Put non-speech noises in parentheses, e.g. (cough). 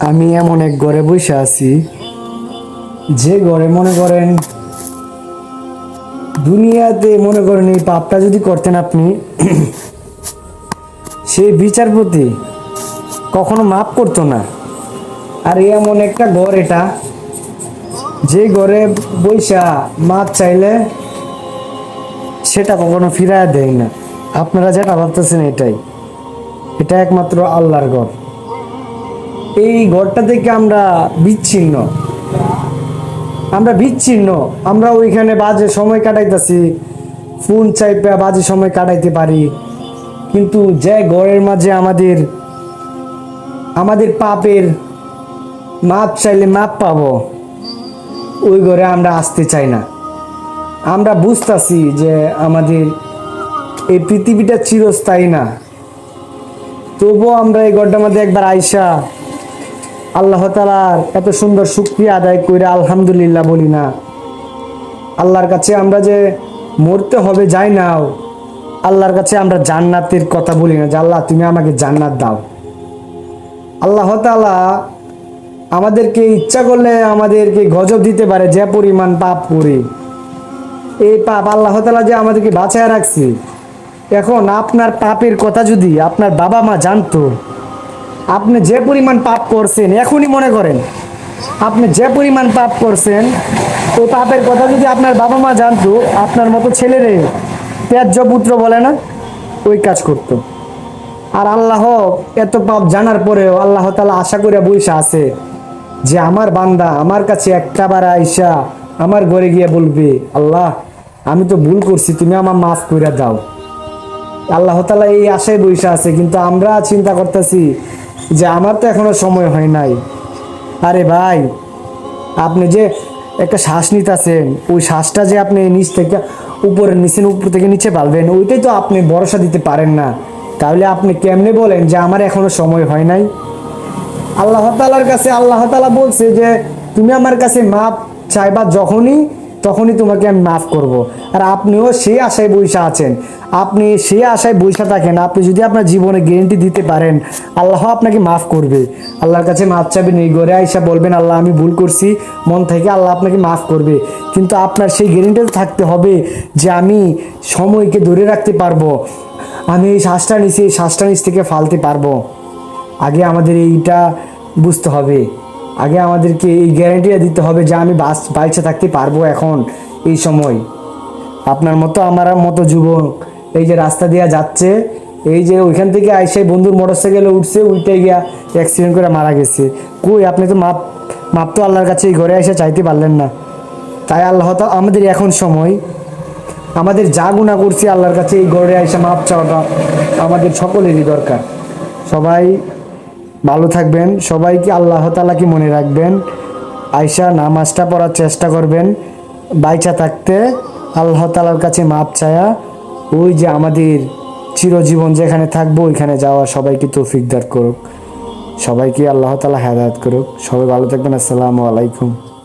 আমি এমন এক ঘরে বসে আছি, যে ঘরে মনে করেন দুনিয়াতে মনে করেন এই পাপটা যদি করতেন আপনি, (clears throat) সেই বিচারপতি কখনো মাফ করতো না। আর এমন একটা ঘর এটা, যে ঘরে বৈশা মাছ চাইলে সেটা কখনো ফিরায় দেয় না। আপনারা যেটা ভাবতেছেন এটাই। এটা একমাত্র আল্লাহর ঘর। এই ঘরটা থেকে আমরা বিচ্ছিন্ন। আমরা বিচ্ছিন্ন। আমরা ওইখানে বাজে সময় কাটাইতেছি। ফোন চাইপা বাজে সময় কাটাইতে পারি। কিন্তু যে ঘরের মাঝে আমাদের আমাদের পাপের মাপ চাইলে মাপ পাবো, ওই ঘরে আমরা আসতে চাই না। আমরা বুঝতাছি যে আমাদের এই পৃথিবীটা চিরস্থায়ী না। তবুও আমরা এই ঘরটার মধ্যে একবার আইসা আল্লাহ তালার এত সুন্দর শুক্রিয়া আদায় করে আলহামদুলিল্লাহ বলি না। আল্লাহর কাছে আমরা যে মরতে হবে, যাই নাও আল্লাহর কাছে আমরা জান্নাতের কথা বলি না যে, আল্লাহ, তুমি আমাকে জান্নাত দাও। আল্লাহ তালা আমাদেরকে ইচ্ছা করলে আমাদেরকে গজব দিতে পারে, যে পরিমাণ পাপ করি। এই পাপ আল্লাহ তালা যে আমাদেরকে বাঁচায় রাখছি। এখন আপনার পাপের কথা যদি আপনার বাবা মা জানতো আপনি যে পরিমাণ পাপ করছেন, এখনই মনে করেন, আপনি যে পরিমাণ পাপ করছেন ওই পাপের কথা যদি আপনার বাবা মা জানতো, আপনার মতো ছেলেরে ত্যায্য পুত্র বলে না, ওই কাজ করতো। আর আল্লাহ এত পাপ জানার পরেও আল্লাহ তালা আশা করে বইসা আছে যে আমার বান্দা আমার কাছে একটা বার আইসা আমার ঘরে গিয়ে বলবে, আল্লাহ, আমি তো ভুল করছি, তুমি আমার মাফ করে দাও। আল্লাহ তালা এই আশায় বইসা আছে, কিন্তু আমরা চিন্তা করতেছি যে আমার তো এখনও সময় হয় নাই। আরে ভাই, আপনি যে একটা শ্বাস নিতেছেন, ওই শ্বাসটা যে আপনি নিচ থেকে উপরে নিচে, উপর থেকে নিচে পালবেন ওইটাই তো আপনি ভরসা দিতে পারেন না। তাহলে আপনি কেমনে বলেন যে আমার এখনও সময় হয় নাই? আল্লাহ তালার কাছে, আল্লাহ তালা বলছে যে, তুমি আমার কাছে মাপ চাইবা যখনই তখনই তোমাকে আমি মাফ করব। আর আপনিও সেই আশায় বৈশা আছেন। আপনি সেই আশায় বৈশা থাকেন, আপনি যদি আপনার জীবনে গ্যারেন্টি দিতে পারেন, আল্লাহ আপনাকে মাফ করবে। আল্লাহর কাছে মাফ চাইবেন এই ঘরে আইসা বলবেন, আল্লাহ, আমি ভুল করছি। মন থেকে আল্লাহ আপনাকে মাফ করবে। কিন্তু আপনার সেই গ্যারেন্টি থাকতে হবে যে আমি সময়কে ধরে রাখতে পারব। আমি এই শ্বাসটা নিছি, এই শ্বাসটা নিচ থেকে ফালতে পারব। আগে আমাদের এইটা বুঝতে হবে। আগে আমাদেরকে এই গ্যারান্টিটা দিতে হবে যে আমি বাস বাইচে থাকতে পারব এখন এই সময়। আপনার মতো, আমার মতো যুবক, এই যে রাস্তা দিয়ে যাচ্ছে, এই যে ওইখান থেকে আইসে বন্ধুর মোটর সাইকেলে উঠছে উঠে গিয়া অ্যাক্সিডেন্ট করে মারা গেছে। কই, আপনি তো মাপ মাপ তো আল্লাহর কাছে এই ঘরে এসে চাইতে পারলেন না। তাই আল্লাহ তো, আমাদের এখন সময়। আমাদের যা গুণা করছি আল্লাহর কাছে এই ঘরে এসে মাপ চাওয়াটা আমাদের সকলেরই দরকার। সবাই ভালো থাকবেন। সবাইকে আল্লাহ তালাকে মনে রাখবেন? আয়সা নামাজটা পড়ার চেষ্টা করবেন। বাইচা থাকতে আল্লাহ তালার কাছে মাপ ছায়া ওই যে আমাদের চিরজীবন যেখানে থাকব, ওইখানে যাওয়া সবাইকে তৌফিক দার করুক। সবাইকে আল্লাহ তালা হেদায়ত করুক। সবাই ভালো থাকবেন। আসসালামু আলাইকুম।